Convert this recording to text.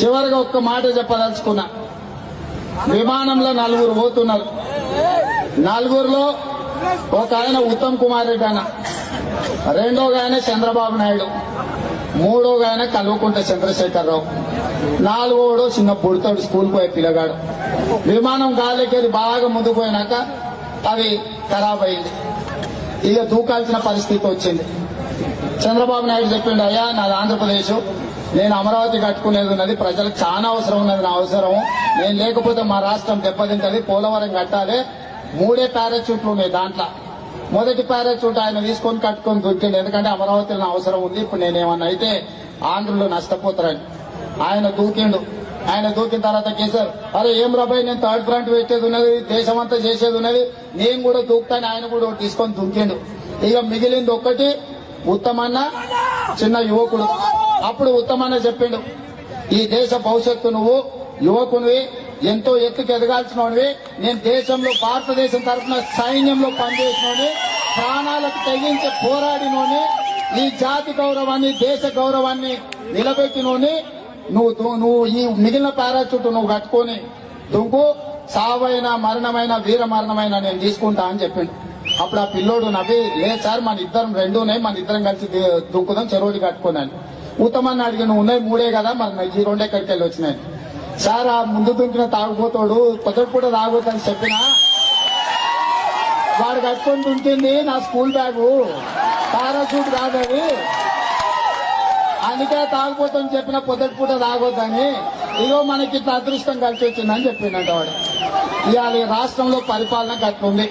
చివరిగా ఒక్క మాట చెప్పదలుచుకున్నా. విమానంలో నలుగురు పోతున్నారు. నలుగురులో ఒక ఆయన ఉత్తమ్ కుమార్ రెడ్డి అన్న. రెండో ఆయన చంద్రబాబు నాయుడు. మూడోగా ఆయన కల్వకుంట చంద్రశేఖరరావు. నాలుగోడు చిన్న పుడతాడు స్కూల్ పోయే పిల్లగాడు. విమానం గాలికేది బాగా ముందుకు పోయినాక అది ఖరాబ్ అయింది. ఇక దూకాల్సిన పరిస్థితి వచ్చింది. చంద్రబాబు నాయుడు చెప్పిండు అయ్యా నాది ఆంధ్రప్రదేశ్. నేను అమరావతి కట్టుకునేది ఉన్నది ప్రజలకు చాలా అవసరం ఉన్నది నా అవసరం నేను లేకపోతే మా రాష్ట్రం దెబ్బతింటది పోలవరం కట్టాలి. మూడే పారాచూట్లు ఉన్నాయి దాంట్లో. మొదటి పారాచూట్ ఆయన తీసుకొని కట్టుకొని దొరికిండు. ఎందుకంటే అమరావతిలో నా అవసరం ఉంది. ఇప్పుడు నేనేమన్నా అయితే ఆంధ్రులు నష్టపోతారని. ఆయన దూకిండు. ఆయన దూకిన తర్వాత కేసీఆర్ అరే ఏం రాబాయ్ నేను థర్డ్ ఫ్రంట్ పెట్టేది ఉన్నది దేశం అంతా చేసేది ఉన్నది. నేను కూడా దూకుతాను ఆయన కూడా ఒకటి తీసుకొని దూకిండు ఇక మిగిలింది ఒక్కటి ఉత్తమన్న చిన్న యువకుడు. అప్పుడు ఉత్తమన్న చెప్పిండు ఈ దేశ భవిష్యత్తు నువ్వు యువకునివి ఎంతో ఎత్తుకు ఎదగాల్సినవి నేను దేశంలో భారతదేశం తరఫున సైన్యంలో పనిచేసినోని ప్రాణాలకు తెగించి పోరాడినోని నీ జాతి గౌరవాన్ని దేశ గౌరవాన్ని నిలబెట్టినోని నువ్వు నువ్వు ఈ మిగిలిన పారాచూట్ నువ్వు కట్టుకొని దుంకు. సావైన మరణమైన వీర మరణమైన నేను తీసుకుంటా అని చెప్పిండు. అప్పుడు ఆ పిల్లోడు నవ్వి లేదు సార్ మన ఇద్దరం రెండూనే మన ఇద్దరం కలిసి దుంకుదాం చెరువుడి కట్టుకున్నాను ఉత్తమాన్ని అడిగిన ఉన్నాయి మూడే కదా మరి ఈ రెండు ఎక్కడికి వెళ్ళి వచ్చినాయి? సార్ ఆ ముందు దుంకిన తాగుపోతాడు కొద్దిగా పూట తాగుతాను చెప్పినా? వాడు కట్టుకొని దుంకింది నా స్కూల్ బ్యాగు. పారాషూట్ కాదు అందుకే తాగుపోతాను చెప్పిన పొద్దుటి పూట తాగొద్దని. ఇగో మనకి ఇట్లా అదృష్టం కలిసి వచ్చిందని చెప్పిందంట వాడు. ఇవాళ రాష్ట్రంలో పరిపాలన కట్టుంది